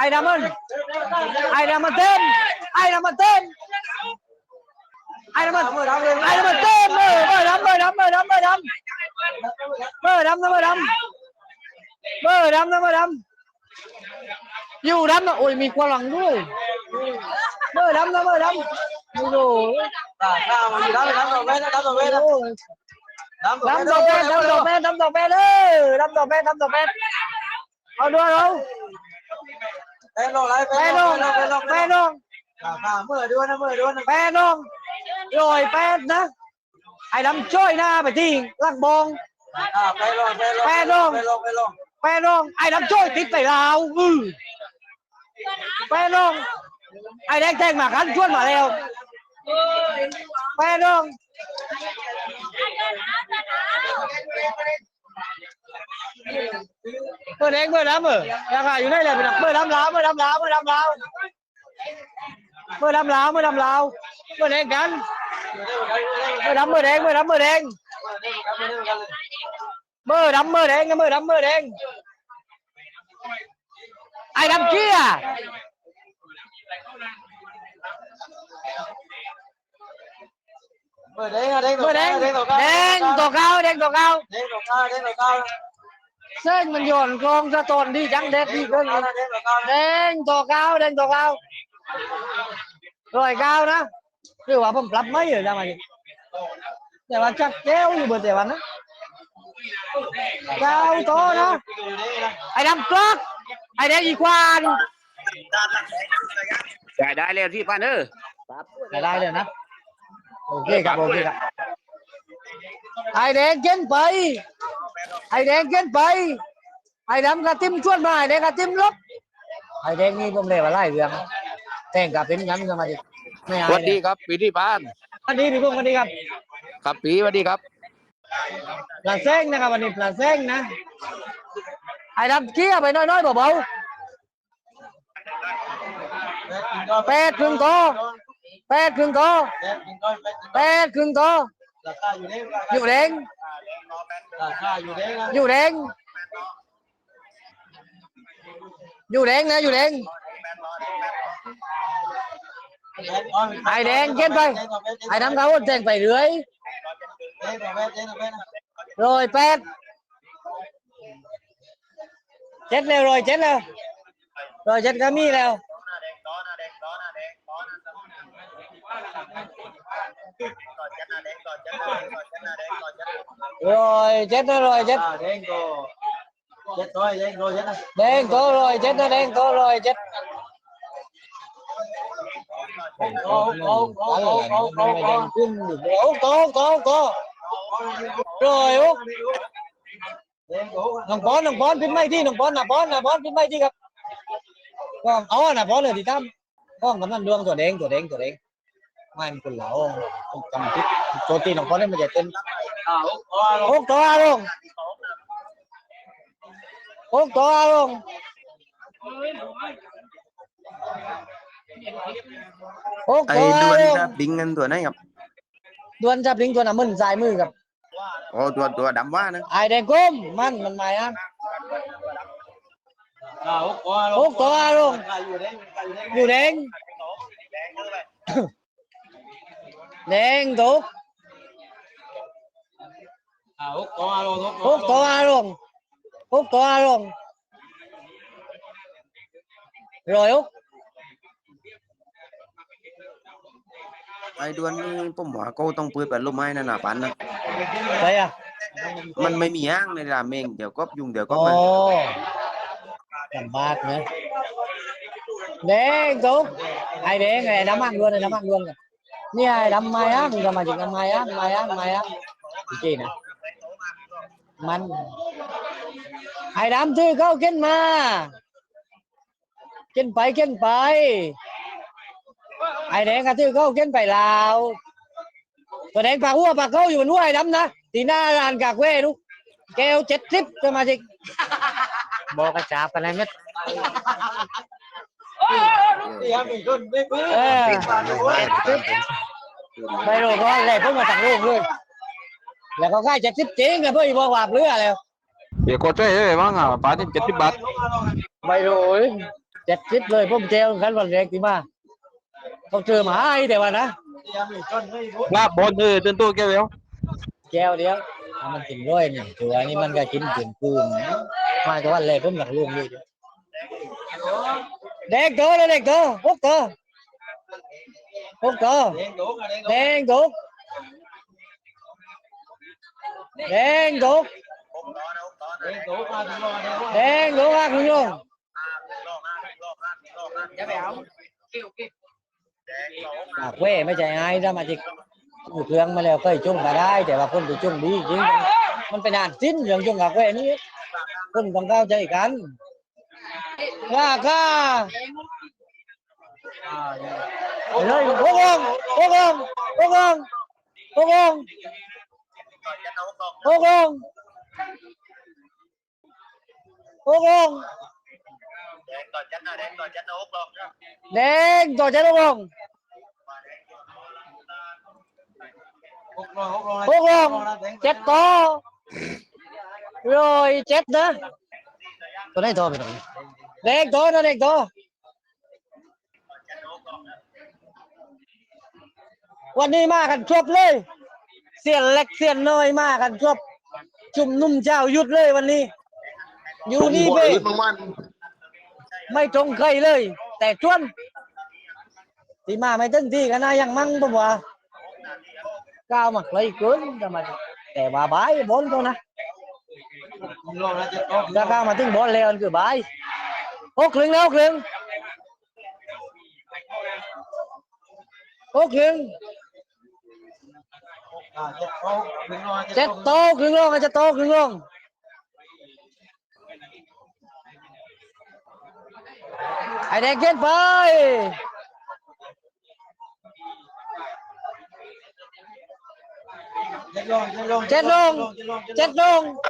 ai đâm ơn ai đâm ơn tên ai đâm ơn tên ai đâm ơn ai đâm ơn tên mơ mơ đâm mơ đâm mơ đâm mơ đâm mơ đâm mơ đâm mơ đâm mơ đâm อยู่ดำนะโอ้ยมีกวางด้วยเมื่อดำนะเมื่อดำโอ้โหข้าวมันอยู่ด้านด้านต่อไปนะด้านต่อไปนะดำดอกแม่ดำดอกแม่ดำดอกแม่เลยดำดอกแม่ดำดอกแม่เอาด้วยเอาแป้งลงไรแม่น้ องแม่น้องข้าวเมื่อด้วยนะเมื่อด้วยนะแม่น้องลอยแปดนะไอ้ดำช่วยหน้าไปที่ลักบองอ่าไปลงไปลงไปลงไปลงแม่น้องไอ้ดำช่วยติดไปลาวอือแม่น้องไอ้แดงแทงมาขันชวนมาแล้วแม่น้อง เมื่อแดงเมื่อดำเออราคาอยู่ได้เลยเมื่อดำลาวเมื่อดำลาวเมื่อดำลาวเมื่อดำลาวเมื่อดำลาวเมื่อแดงกันเมื่อดำเมื่อแดงเมื่อดำเมื่อแดงเมื่อดำเมื่อแดงเมื่อดำเมื่อแดงไอ้ดำเกี้ยเมื่อแดงแดงเมื่อแดงแดงต่อแดงตัวเก้าแดงตัวเก้าแดงต่อเก้าแดงต่อเก้า เส้นมันโยนกองสะตนดีจังเด็ดดีเกินแดงต่อเก้าแดงตัวเก้าแดงตัวเก้าร้อยเก้านะคือว่าผมปรับไม่อยู่จังมาดิแต่ว่าจักแก้วอยู่เบอร์แต่วันนะเก้าโตนะไอ้ดำกลอกไอ้แดงอีควานจ่ายได้แล้วที่พันเออได้ได้เลยนะโอเคครับโอเคครับ ไอ้แดงเกินไป ไอ้แดงเกินไป ไอ้ดำกระติมชวนมาไอ้แดงกระติมลบไอ้แดงนี่ผมเลยว่าไล่เรื่องแต่งกับเป็นงั้นกันมาดิไม่สเอาวัสดีครับปีที่พานวันนี้พี่พงศ์วันนี้ครับครับปีสวัสดีครับปลาเส้งนะครับวันนี้ปลาเส้งนะ ไอ้ดำเกี้ยไปน้อยๆเบาๆแปดครึ่งโตแปดครึ่งโตแปดครึ่งโต ราคาอยู่แดงอยู่แดงราคาอยู่แดงนะอยู่แดงอยู่แดงนะอยู่แดงไอ้แดงเก็บไปไอ้น้ำเขาแทงไปเรื่อยแดงต่อไปแดงต่อ ไปนะโรยแปดเจ็ดแล้วโรยเจ็ดแล้วโรยเจ็ดก็มีแล้วโรยเจ็ดนะโรยเจ็ดแดงก็เจ็ดร้อยแดงก็เ main con lão cầm tiếp cho tin nó có đấy mà giải tên hút to luôn hút to luôn hút ไอ้ to ดวนค luôn รับบิงเงินตัวไหนครับ đuôn ra lính cho nó mừng dài mười gặp โอ้ตัวตัวดำว่านะ ไอแดงก้มมันมันหมายนะ หกตัวลงอยู่แดง Đen thuốc À, hút to luôn, hút, hút to luôn. Hút to luôn. Rồi hút. ai đuôn ผมว่าก็ต้องปืนแบบลูกไม้นั่นน่ะปันนะใช่อ่ะมันไม่มีอ้างเลยล่ะเมงเดี๋ยวก็ยุ่งเดี๋ยวก็มาลำบากนะเด้งตุ๊กไอ้เด้งไอ้น้ำมันด้วนไอ้น้ำมันด้วนกัน นี่ไอ้ดำไม้อะมึงจะมาจากไม้อะไม้อะไม้อะจริงนะมันไอ้ดำซื้อเข้ากินมากินไปกินไป ไอ้แดงก็ซื้อเข้ากินไปลาวตัวแดงปากหัวปากเขาอยู่บนหัวไอ้ดำนะตีหน้าร้านกากเว้ลูกแก้วเจ็ดสิบจะมาจิกบอกกระจาบอะไรไม่ เออเจ็ดสิบไม่รู้เพราะอะไรเพิ่งมาสั่งลูกเลย แล้วก็ค่ายจ็ดสิบจริงอะเพื่อนบอกว่าเรือแล้วเดี๋ยวก็ช่วยได้บ้างอะป้าที่เจ็ดสิบบาทไม่รู้เจ็ดสิบเลยผมเจลกันวันแรกที่มาต้องเจอมาไอ้แต่ว่านะลาบบอลเออเต้นตัวแกเวลแก้วเดียวมันกินร้อยหนึ่งตัวนี่มันก็กินถึงคืนมาแต่วันแรกผมหลักลุงอ ยู่เด็กโตเลยเด็กโตพวกโตพวกโตแดงดุกแดงดุกแดงดุกอะคุณลุงปากเว้ไม่ใจง่ายถ้ามาจิกอยู่เครื่องมาแล้วเคยจุ่งก็ได้แต่ว่าคนไปจุ่งดีจริงมันเป็นงานสิ้นเรื่องจุ่งกับเว้นี่คนต้องเข้าใจกัน Naga. Rồi, quốc ông, quốc ông, quốc ông, quốc ông. Quốc ông. Quốc ông. Đen tòa chết quốc ông. Quốc ông, chết to. Rồi chết nữa. ตัวนี้ตัวไปตรงนี้เด็กตัวนะเด็กตัววันนี้มากันครบเลย เสียนเล็กเสียนน้อยมากันครบชุมนุ่มเจ้าหยุดเลยวันนี้ อยู่นี่เป้ไม่ตรงใครเลย แต่ชวนที่มาไม่เต็มที่กันนะยังมั่งปะวะก้าวมาไกลเกินแต่มาแต่ว่าบายบอลตัวนะ ra cao mà tính ball lên cửa bãi hốt lưng hốt lưng hốt lưng chết to lưng luôn chết to lưng luôn ai đang kết với chết luôn chết luôn chết luôn chết luôn chết rồi chết luôn rồi chết đó rồi chết Ủa. Pum pui đơn trắng pum pui chết luôn เดี๋ยวผมเล็กก่อนนะผมเล็ก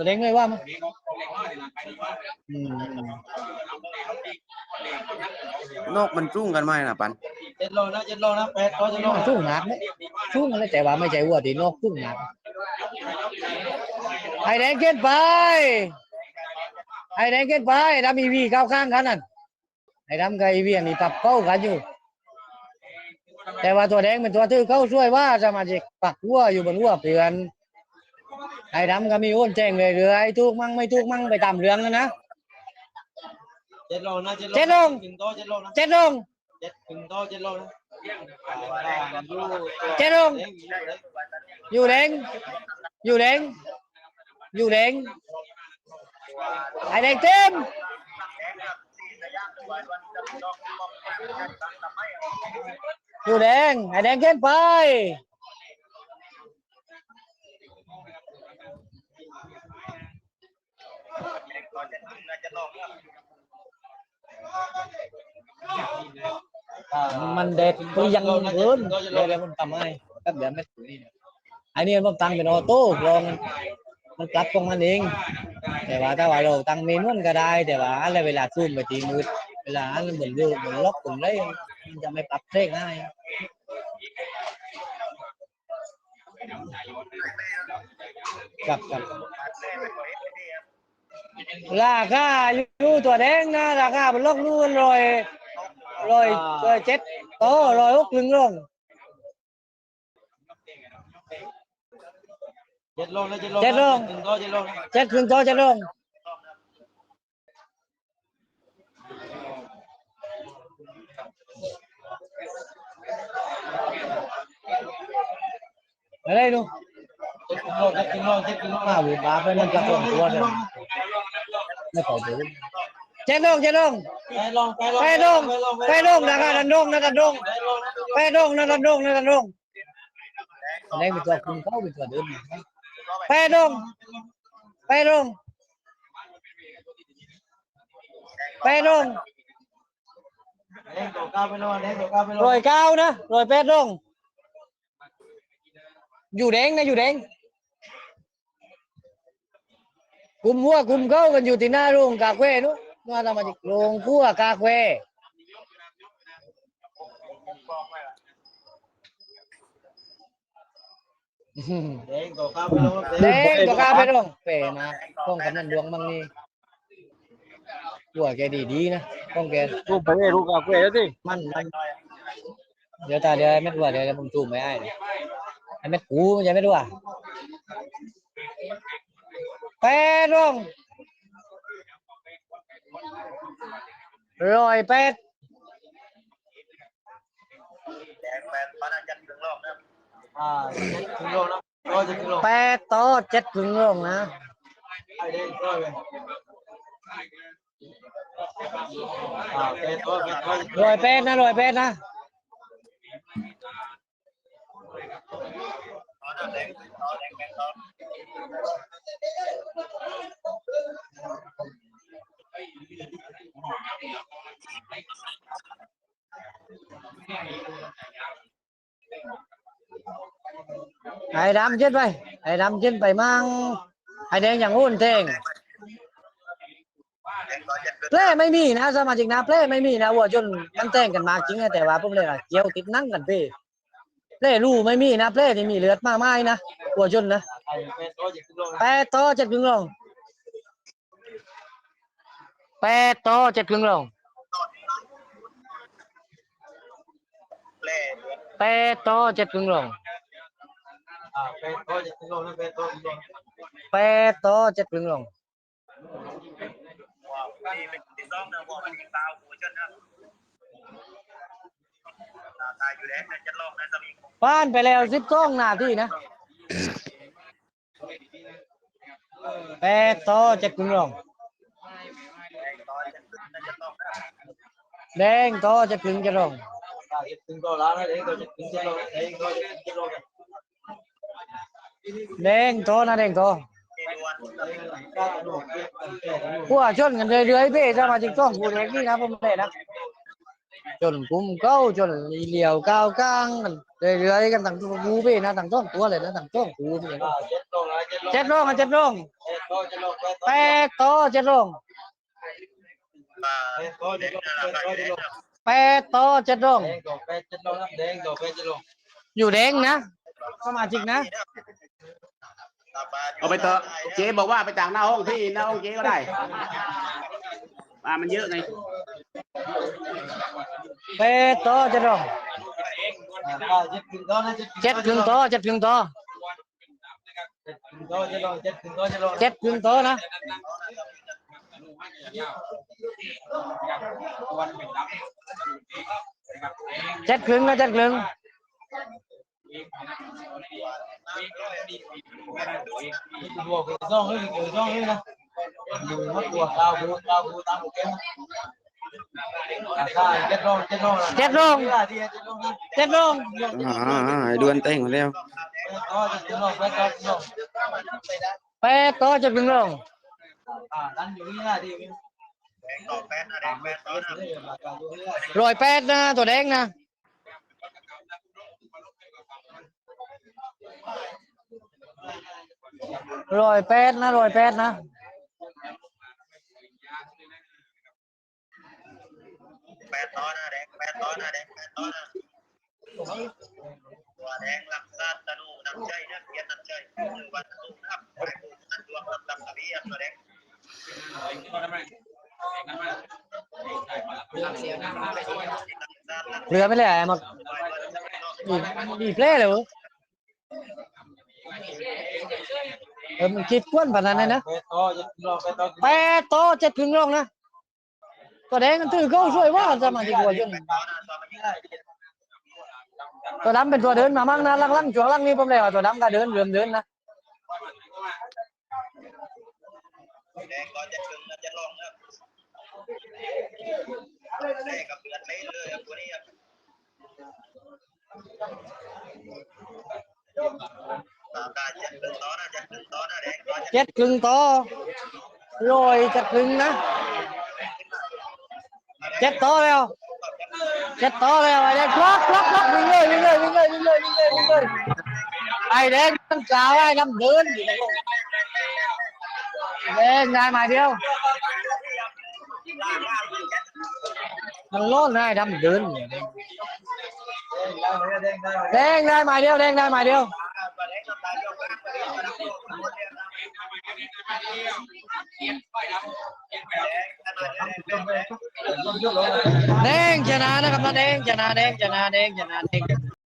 วเด้งเลยว่ามั้ยอืมนกมันจุ้งกันไหมนะปันเจ็ดโลนะเจ็ดโลนะแปดโลเจ็ดโลนอกทุ่งหนักเนี่ยทุ่งอะไรแต่ว่าไม่ใช่วัวที่นอกทุ่งหนักไอ้แดงเกินไป ไอ้แดงเกินไปดำอีวีเข้าข้างกันนั่นไอ้ดำกับอีวีอันนี้ตับเข้ากันอยู่ แต่ว่าตัวแดงเป็นตัวที่เขาช่วยว่าสมาชิกปักวัวอยู่บนวัวเปลือน ไอ้ดำก็มีโอนแจ้งเลยเรือไอ้ทุกมั่งไม่ทุกมั่งไปตามเรื่องนะนะเจ็ดโลนะเจ็ดโลเจ็ดโลถึงโตเจ็ดโลนะเจ็ดลงเจ็ดถึงโตเจ็ดโลนะเจ็ดลงอยู่แดงอยู่แดงอยู่แดงไอ้แดงเต็มอยู่แดงไอ้แดงเข้มไป มันเด็ดก็ยังเกินเดี๋ยวเดี๋ยวผมทำให้แป๊บเดียวไม่ถึงนี่อันนี้ผมตั้งเป็นออโต้ลองมันมันปรับตรงมันเอง แต่ว่าถ้าว่าเราตั้งเมนูก็ได้ แต่ว่าอะไรเวลาซูมไปทีมืดเวลาอันเหมือนเรือเหมือนล็อกเหมือนอะไรมันจะไม่ปรับเพลงง่ายกับกับ ราคาอยู่ตัวแดงนะราคาเป็นล็อกนู่นลอยลอยลอยเจ็ดโตลอยหกลึงลงเจ็ดโลนะเจ็ดโลเจ็ดโลถึงโตเจ็ดโลนะเจ็ดครึ่งโตเจ็ดลงอะไรดู เจ็ดโลเจ็ดโลเจ็ดโลมาบุบาไปมันจะส่งตัวเนี่ยไม่ขอดูเจ็ดลงเจ็ดลงไปลงไปลงไปลงไปลงนะคดันดงนะดันดงไปลงนะนะดันดงนะดันดงแดงเป็นตัวคุณเข้าเป็นตัวเดิมไปลงไปลงไปลงรอยเก้านะรอยแปดลง อยู่แดงนะอยู่แดงกลุ่มหัวกลุ่มเข้ากันอยู่ที่หน้าโรงกาแฟนู้นมาทำมาจากโรงคั่วกาแฟแดงตัวก้าวไปลงแดงตัวกาแฟลงเป๋มาป้องกันนั่นดวงมั่งนี่หัวแกดีดีๆนะป้องแกรูปไปรูปกาแฟแล้วสิมันมันเดี๋ยวตาเดี๋ยวไม่รู้ว่าเดี๋ยวผมจูมไม่ได้นะ ไอ้เม็ดกูมันจะไม่รู้ว่าแปดลงร้อยแปดอ่าถึงลงนะก็จะถึงลงแปดต่อเจ็ดถึงลงนะไอ้แดงตัวไปอ่าเป็นตัวเป็นตัวร้อยแปดนะร้อยแปดนะไอ้ดำเช็ดไป ไอ้ดำเช็ดไปไอ้ดำเช็ดไปมั่งไอ้แดงอย่างงู้นเท่งเปล่ไม่มีนะสมาชิกนะเปล่ไม่มีนะวัวจนมันแต่งกันมากจริงนะแต่ว่าผมเลยอะเกี่ยวติดนั่งกันเป้ เล่รูไม่มีนะเล่ที่มีเลือดมาไม่นะวัวจนนะเป็นตัวจะถึงลงแปดต่อเจ็ดครึ่งลงแปดต่อเจ็ดครึ่งลงแปดต่อเจ็ดครึ่งลงเป็นตัวจะถึงลงนะเป็นตัวถึงลงแปดต่อเจ็ดครึ่งลง ผ่านไปแล้วสิบสองนาทีนะแปดต่อเจ็ดครึ่งลงแดงต่อเจ็ดครึ่งจะลงอ่าจะถึงแดงต่อนะแดงต่อก้าวลงหัวชนกันเรื่อยๆเพ่ถ้ามาจิงต้องกูเล็กนี่นะผมเลยนะ จนกุ้มเก้าจนเหลียวก้าวกลางกันเรื่อยๆกันต่างตัวกูเพ่นะต่างต้นตัวเลยนะต่างต้นกูนี่อ่าเจ็ดลงนะเจ็ดลงเจ็ดโลงอะเจ็ดโลงเจ็ดตัวจะลงแปดตัวเจ็ดลงแปโตเจ็ดโลงแดงตัวแปดเจ็ดลงนะแดงตัวแปดเจ็ดลงอยู่แดงนะสมาชิกนะเอาไปเถอะเจ๊บอกว่าไปจากหน้าห้องที่หน้าห้องเจ๊ก็ได้ อ่ามันเยอะไงแปดโตเจ็ดโลงอ่าเจ็ดถึงตัวนะเจ็ด ครึ่งโตเจ็ดครึ่งโตเจ็ดถึงตัวจะลงเจ็ดถึงตัวจะลงเจ็ดค รึ่งโตนะเจ็ดครึ่งนะเจ็ดครึ่งตัวคือนอซ่องนี่นะดูมัดตัวดาวบูดาวบูตามโอนอะไอ้ดวนแต่งมาแล้วก็จะถึงลงแปดตัวลงแปดโตเจ็ดครึ่งโลงอ่าดันอยู่นี่นะดีมั้ยร้อยแดนะตัวแดงแปดนะร้อนะแดตอนนะแดงแปดตอนนะแดงแปดตอนนะตัวแดงหลักซาตนูนำใจนะเกียรตินำใจคือวันตุนับไปปูนันดวงนับตับตะบีตัวแดงเหลือไม่เลยไอ้มาดีดีเพลย์เลย เว้ยเออมันคิดกวนปานนั้นเลยนะแปดตัวจะถึงลงแปดตัวแปดโตเจ็ดครึ่งโลงนะตัวแดงกันถือเข้าช่วยว่าจะมาจีกว่าจนตัวดำเป็นตัวเดินมามั่งนะลังๆช่วงลังนี้ผมเลยว่าตัวดำก็เดินเริ่มเดินนะแดงก็จะถึงจะลงนะแดงกับเลือดไม่เลยตัวนี้ตามได้จะถึงตอนนะจะถึงตอนนะแดงก็จะเจ็ดครึ่งโตร้อยเจ็ดครึ่ง นะเจ็ดโตแล้วเช็ดต่อเลยไอ้แดงคล็อกคล็อกคล็อกวิ่งเลยวิ่งเลยวิ่งเลยวิ่งเลยวิ่ง เลยวิ่งเลยไอ้แดงต้